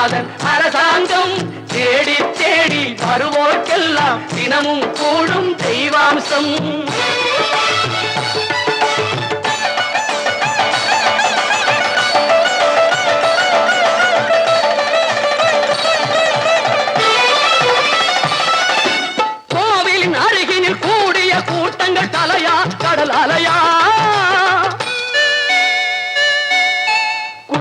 செந்தில் நாதன் அரசாங்கம். தேடி தேடி வருவோர்க்கெல்லாம் தினமும் கூடும் தெய்வாம்சம். கோவிலின் அருகினில் கூடிய கூட்டங்கள் தலையா கடல் அலையா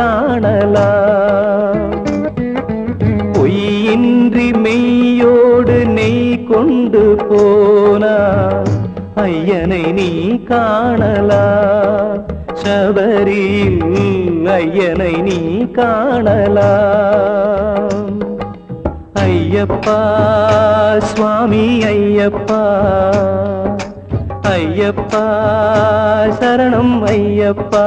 காணலாம். பொய்யின்றி மெய்யோடு நெய் கொண்டு போனா ஐயனை நீ காணலா சபரியில் ஐயனை நீ காணலா ஐயப்பா சுவாமி ஐயப்பா. ஐயப்பா சரணம் ஐயப்பா.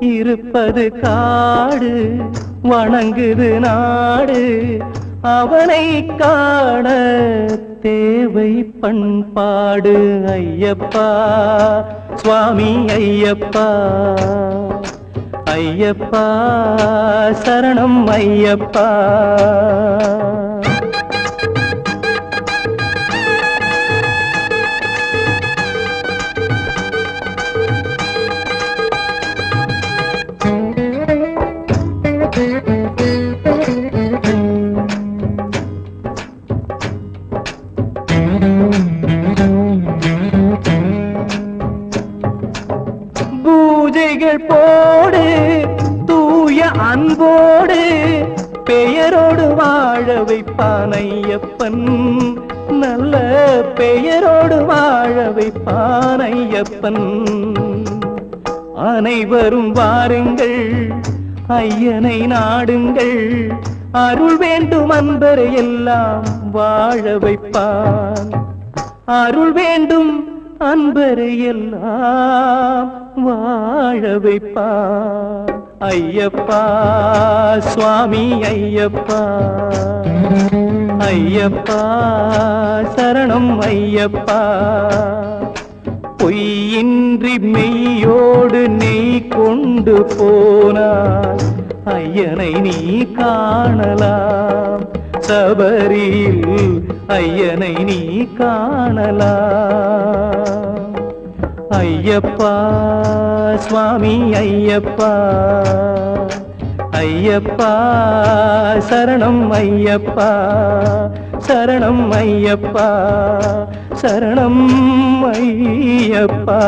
இருப்பது காடு வணங்குது நாடு. அவனை காண தேவை பண்பாடு ஐயப்பா. சுவாமி ஐயப்பா. ஐயப்பா சரணம் ஐயப்பா. பூஜைகள் போடு தூய அன்போடு பெயரோடு வாழ வைப்பானையப்பன் நல்ல பெயரோடு வாழ வைப்பானையப்பன் அனைவரும் வாருங்கள் ஐயனை நாடுங்கள். அருள் வேண்டும் அன்பரை எல்லாம் வாழ வைப்பான். அருள் வேண்டும் அன்பரை எல்லாம் வாழ வைப்பா ஐயப்பா சுவாமி ஐயப்பா. ஐயப்பா சரணம் ஐயப்பா. பொய்யின்றி மெய்யோடு நெய் கொண்டு போனார். ஐயனை நீ காணலாம். சபரியில் ஐயனை நீ காணலாம். ஐயப்பா சுவாமி ஐயப்பா. ஐயப்பா சரணம் ஐயப்பா. சரணம் ஐயப்பா சரணம் ஐயப்பா.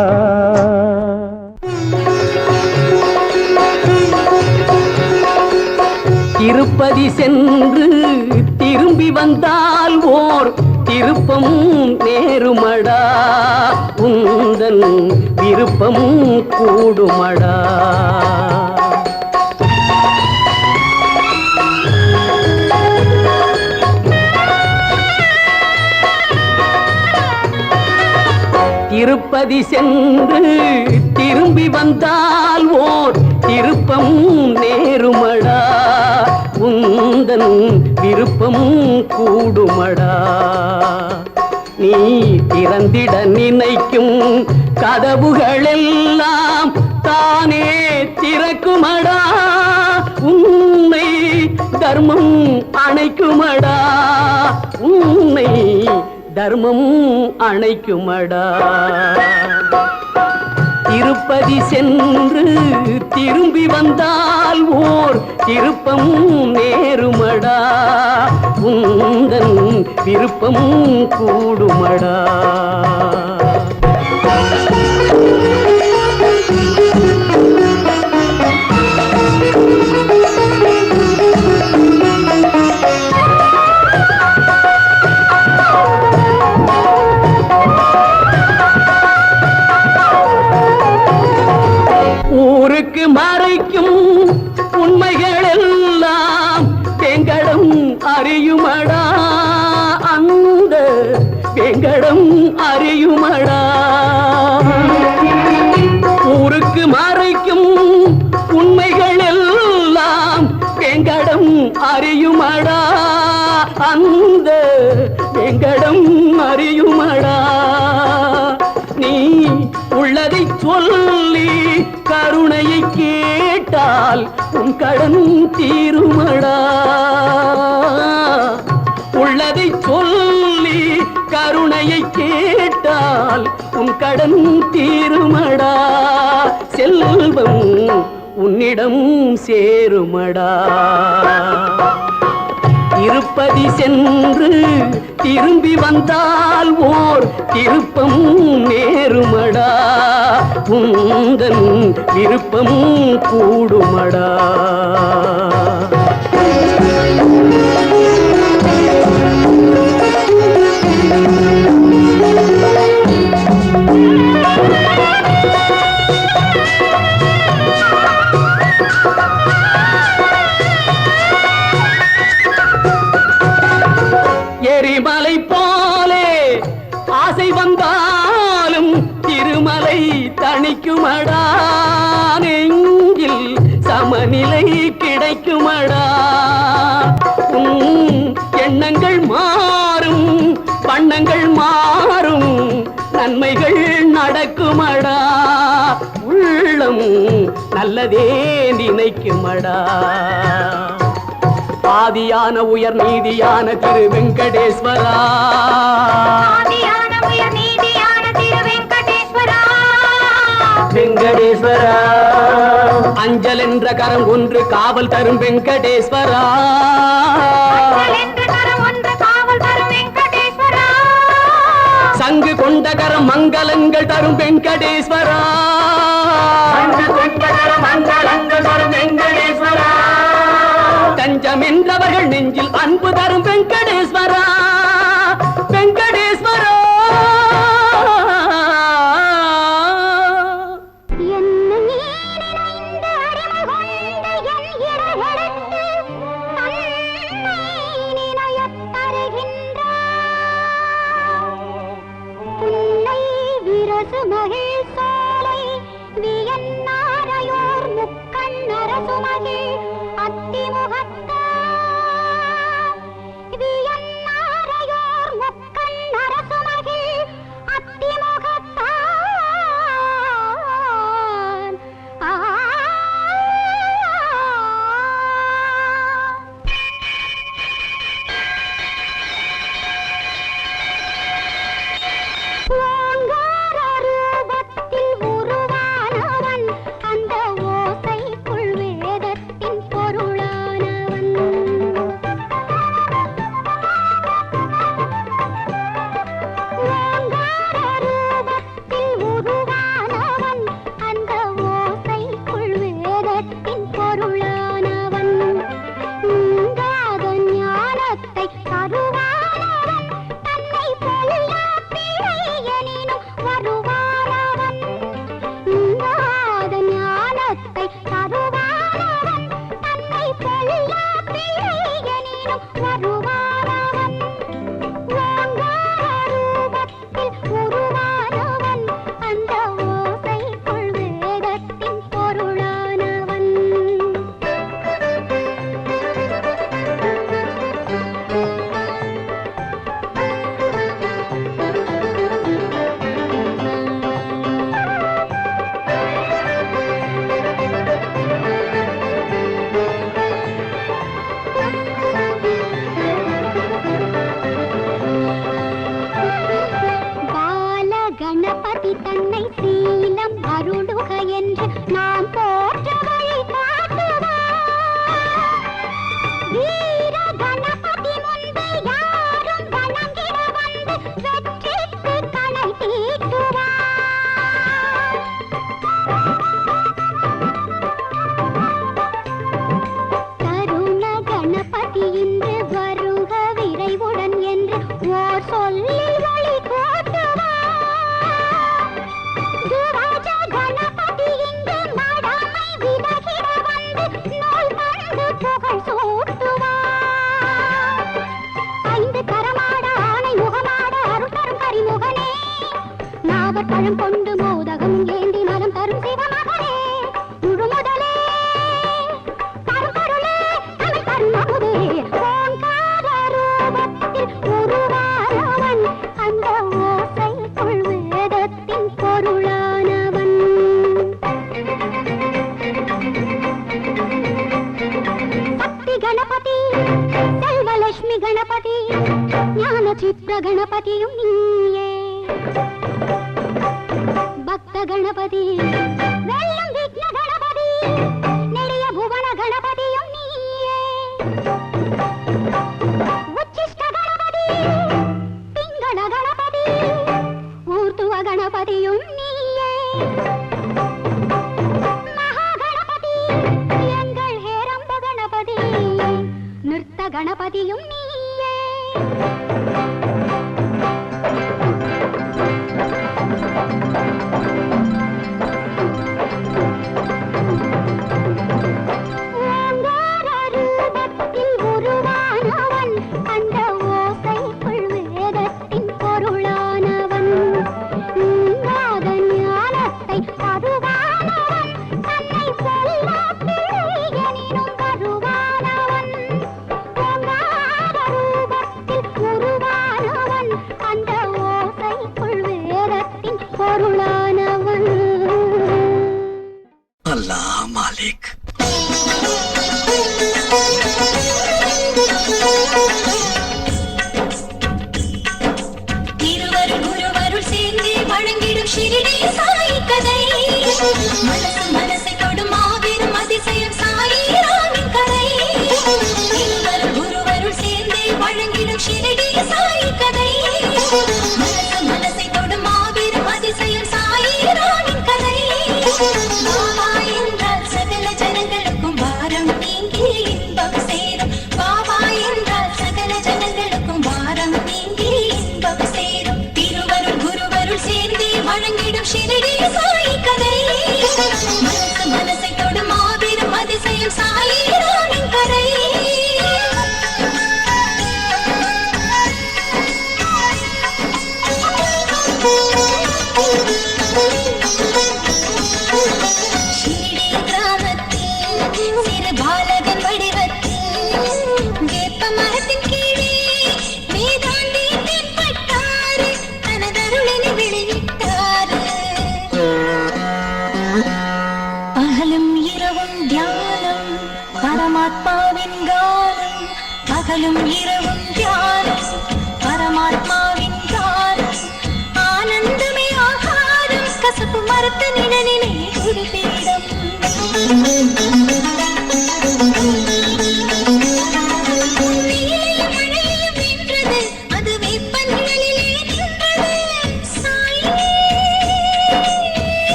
திருப்பதி சென்று திரும்பி வந்தால் ஓர் திருப்பமும் நேருமடா. உந்தன் விருப்பமும் கூடுமடா. திருப்பதி சென்று திரும்பி வந்தால் ஓர் திருப்பமும் நேருமடா. உந்தன் விருப்பமும் கூடுமடா. நீ திறந்திட நினைக்கும் கதவுகளெல்லாம் தானே திறக்குமடா. உன்னை தர்மம் அணைக்குமடா. உன்னை தர்மம் அணைக்குமடா. திருப்பதி சென்று திரும்பி வந்தால் ஓர் திருப்பமும் நேருமடா. உந்தன் விருப்பமும் கூடுமடா. சங்கடம் அறியுமடா. ஊருக்கு மறைக்கும் உண்மைகள் எல்லாம் வெங்கடம் அறியுமடா. அந்த வெங்கடம் அறியுமடா. நீ உள்ளதை சொல்லி கருணையை கேட்டால் உன் கடன் தீருமடா. உள்ளதை சொல்லி கருணையை கேட்டால் உன் கடன் தீருமடா. செல்வம் உன்னிடம் சேருமடா. திருப்பதி சென்று திரும்பி வந்தால் ஓர் திருப்பம் நேருமடா. உந்தன் விருப்பம் கூடுமடா. எரிமலை போலே ஆசை வந்தாலும் திருமலை தணிக்குமடா. நல்லதே நினைக்குமடா. ஆதியான உயர் நீதியான திரு வெங்கடேஸ்வரா ஆதியான உயர் நீதியான திரு வெங்கடேஸ்வரா. வெங்கடேஸ்வரா அஞ்சல் என்ற கரம் ஒன்று காவல் தரும் வெங்கடேஸ்வரா. சங்கு கொண்ட கரம் மங்களங்கள் தரும் வெங்கடேஸ்வரா. தஞ்சம் என்றவர்கள் நெஞ்சில் அன்பு தரும் வெங்கடேஸ்வரா. நாகர் பழம் கணபதி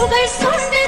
Bombay Sunday.